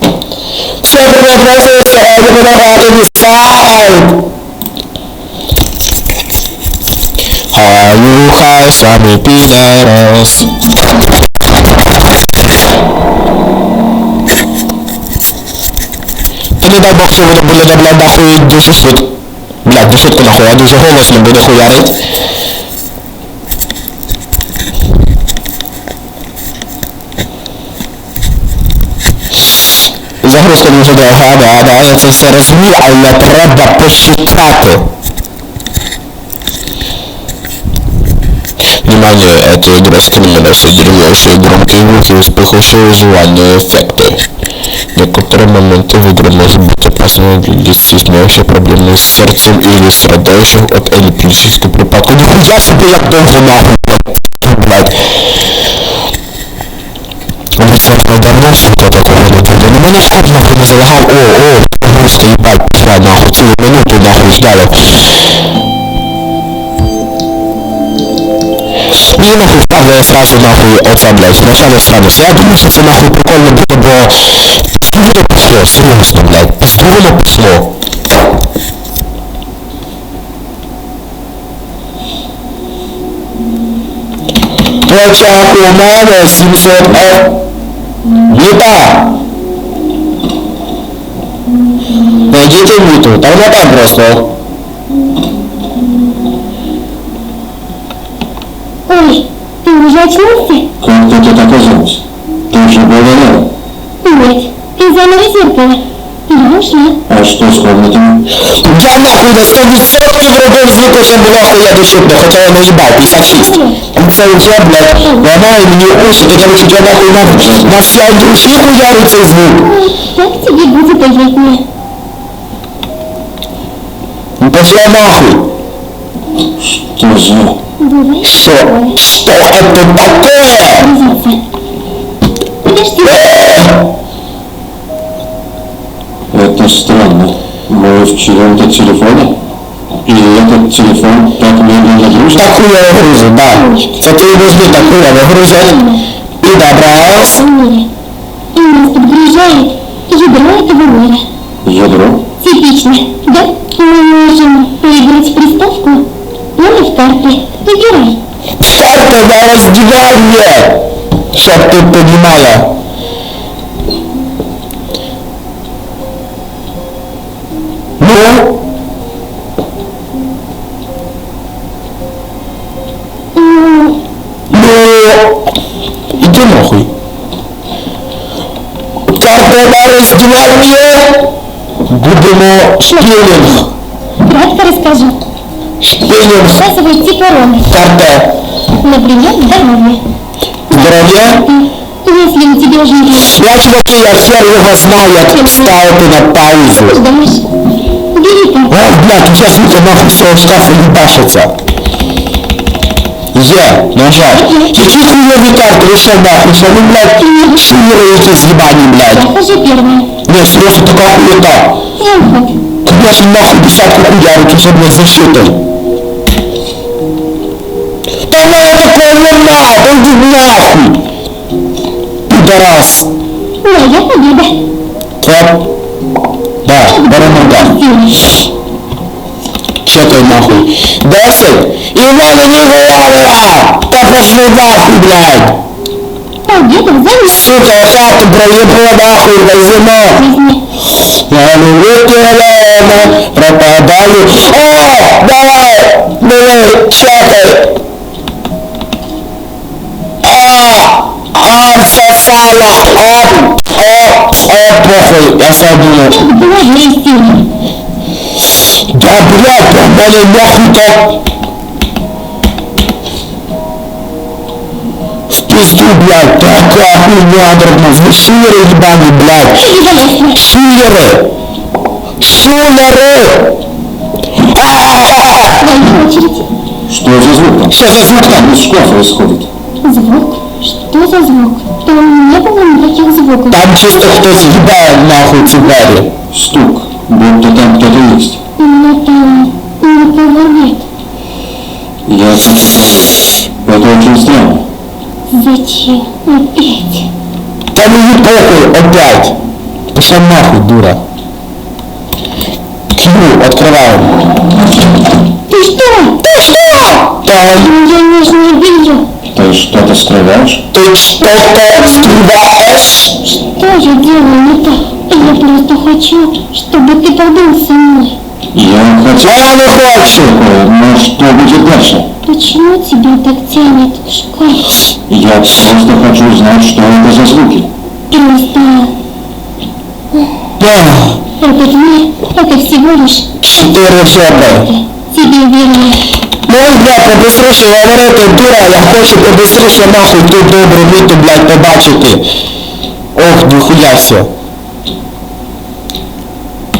Всем привет, друзья! Сегодня мы на радио сайт! Аюха, самый пидорас. Та не дай бог, що воно буде блядь, нахуй дуже швидко. Блядь, не швидко нахуй, а дуже голосно буде хуярить. Дуже довга, да, да, я це все розумію, але треба посчитати. Внимание, эта игра скримируется деревьящие громкие звуки и вспыхивающие визуальные эффекты. Некоторые моменты в игре может быть опасно для детей, имеющих проблемы с сердцем или страдающих от эпилептического припадка. Нихуя себе, як довго нахуй, блядь Ви це давно що такого не буде. Ну мене ж хоп нахуй не залагав. О, о, просто їбать, пішла нахуй, цілу минуту нахуй ждали. Мені нахуй вправляє сразу нахуй оце, блядь, спочатку сразу. Я думаю, що це нахуй прикольно буде, бо піздуно пішло, серйозно, блядь, піздуно пішло. Почак у мене 700 е. Віта! Найдите Віту, та вона там просто. Ой, ты уже очнулся? Как ты тут оказалась? Ты уже была рядом. Нет, из зоны зеркала. Я ушла. А что с комнатами? Я нахуй на 100% зробив звуку, щоб була хуя доступна, хоча я наїбав, 56. І це вже, блядь, ламає мені уші, то короче, я нахуй на, на всі душі хуярить цей звук. Ой, как тебе будет уютнее? Ну пошла нахуй. Что за... Бывает Что? Что это такое? грузиться. Подожди, Это Странно. Мы в чьем-то телефоне? И этот телефон так медленно грузит? Так хуя грузит, да. Ти возьми так хуя грузить. И добралась. И нас подгружает ядро этого мира. Ядро? Типично, да? Мы можем поиграть в приставку или в карты. Выбирай. Карта на раздевание! Чтоб ты понимала. Ну? Ну, Ну? Иди нахуй. Карта на раздевание! Будемо шпилинг. кратко расскажу. Шпилинг. Указывай типа роли. Карта Например, здоровье. здоров'я. Если у тебя жили Я, чуваки, я хер його знаю, як ставити на паузу. ждешь, бери карту. О, блядь, тут я звука нахуй з цього шкафу їбашиться. Є, нажав. Які хуйові карти, ви що нахуй, що ви, блядь, шулери якісь їбані, блядь. Я хожу первая. Ні, серйозно, така хуєта. Выход. Тут я ж нахуй десятку хуярики, щоб не защитой. Та мене такого не надо, іди нахуй. Підарас. Моя победа. Це... Да, беремо так. Чекай нахуй. Десять. І в мене не говорила. Та пошли нахуй, блядь. Победа в зоне Сука, хату проебала нахуй возьму. жизни. Я не выкинула, пропадаю. О, давай, давай, чекай. А, а, всосала. О, о, о, похуй, я сам думал. Это была моя сила. Да, блядь, да, мене нахуй так. В пизду, блядь, такая хуйня, друг вы шулеры ебаные, блядь. Известно. Шулеры! Шулеры! А-а-а! Твоя очередь. Что за звук там? Что за звук там? Из шкафа исходит. Звук? Что за звук? Не звуков. Там чисто кто-то ебает нахуй двери. Стук. Будто там кто-то есть. Но там никого нет. Я Это очень странно. Зачем опять? Да ну не похуй, опять. Пошла нахуй, дура. Кью, открываем. Ты что? Ты что? Да, Я нижнее белье. Ты что-то скрываешь? ты что-то скрываешь? Что же делаю не так? Я просто хочу, чтобы ты побыл со мной. Я хотел... Я не хочу. Но что будет дальше? Почему тебя так тянет в шкаф? Я просто хочу узнать, что это за звуки. Просто Да, этот мир, это всего лишь четыре чорти. тебе верно. Ну, блядь, побыстріше говорити, дура, я хочу побыстріше нахуй ту добру міту, блядь, побачити. Ох, ніхуя все.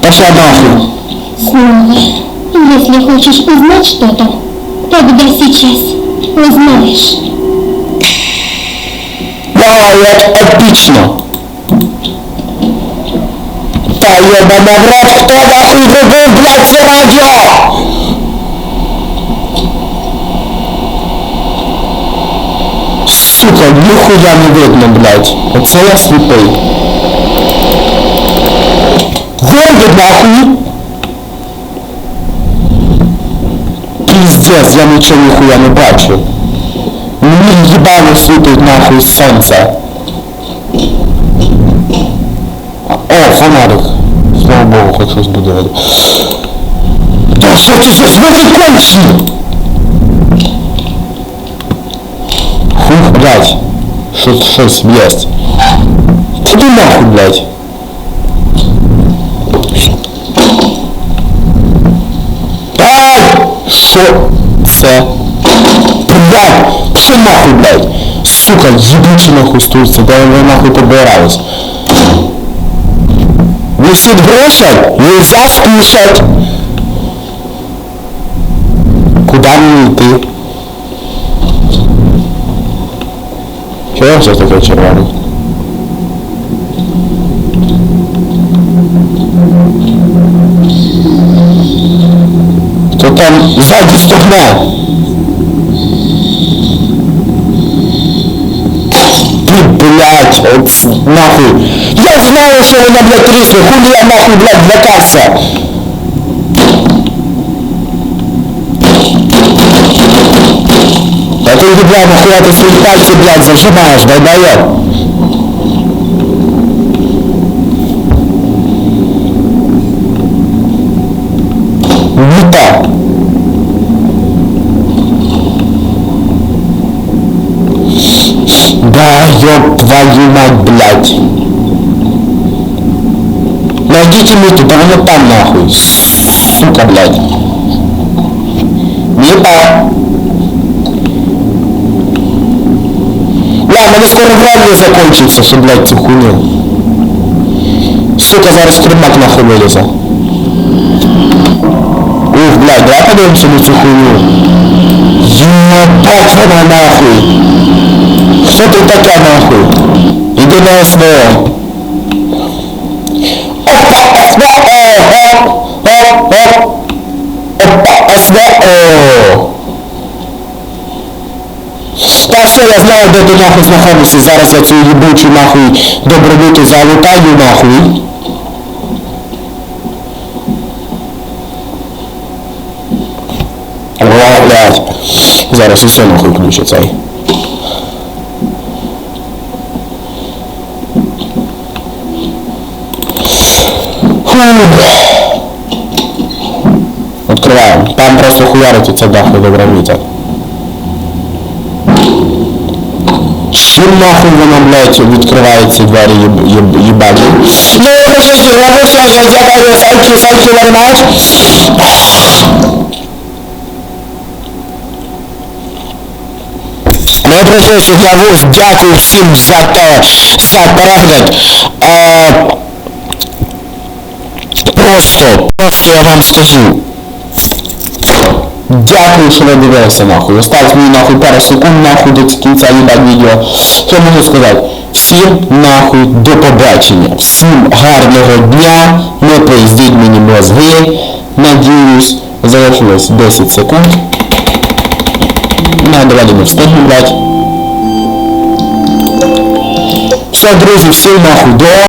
Пошла нахуй. Снова. Если хочешь узнать что-то, тогда сейчас узнаешь. Вау, як епічно. Та ебана в рот, хто нахуй вибив, блядь, це радіо? Сука, ніхуя не видно, блядь. Оце я сліпий. Вийди нахуй! Пиздец, я нічого ніхуя не бачу. Мені їбало світить нахуй сонце. О, фонарик. Слава Богу, хоч щось буде. видно. Та що ти за звери кончені? Фух, блядь. Щось, щось есть. Іди нахуй, блядь. Ай! Що це? Блядь! Що нахуй, блядь? Сука, ебучі нахуй стульці, де ви нахуй побирались? Висит грошей, нельзя скушать. Куда мне идти? Все такое червоный? Кто там сзади стогнал? Ты, блядь, вот нахуй. Я знаю, что она, блядь, тресла. Хули я, нахуй, блядь, злякався? Ты, блядь, нахуя ты свои пальцы, блядь, зажимаешь, долбоёб? Не так. Да, ёб твою мать, блядь. Найдите Миту, она там нахуй. Сука, блядь. Мита. Бля, мене скоро время закончится, що, блядь, цю хуйню. Сука, зараз кримак нахуй вилізе. Ух, блядь, давай подивимося на цю хуйню. Ебать вона нахуй. Хто ти така нахуй? Іди на СВО. Опа, СВО! Оп, оп, оп. Опа, СВО! Я знаю, де ти нахуй знаходишся. Зараз я цю їбучу нахуй добробуту залутаю нахуй. О, блядь. Зараз усе нахуй включиться. Открываем. Там просто хуярить оце нахуй добровіта. Чим нахуй вона, блядь, відкриває ці двері їб, їб, їбані? Ну, я хочу сюди, я все, я дякую, thank you, thank you very much. Ну, я працюю Главус, дякую всім за те, за перегляд. Е, просто, просто я вам скажу. Дякую, що ви дивилися нахуй. Осталось мені нахуй пару секунд нахуй до кінця їбать відео. Що можу сказати? Всім нахуй до побачення. Всім гарного дня. Не поїздіть мені мозги. Надіюсь, залишилось 10 секунд. Ну, давайте не встигну, блядь. Все, друзі, всім нахуй до.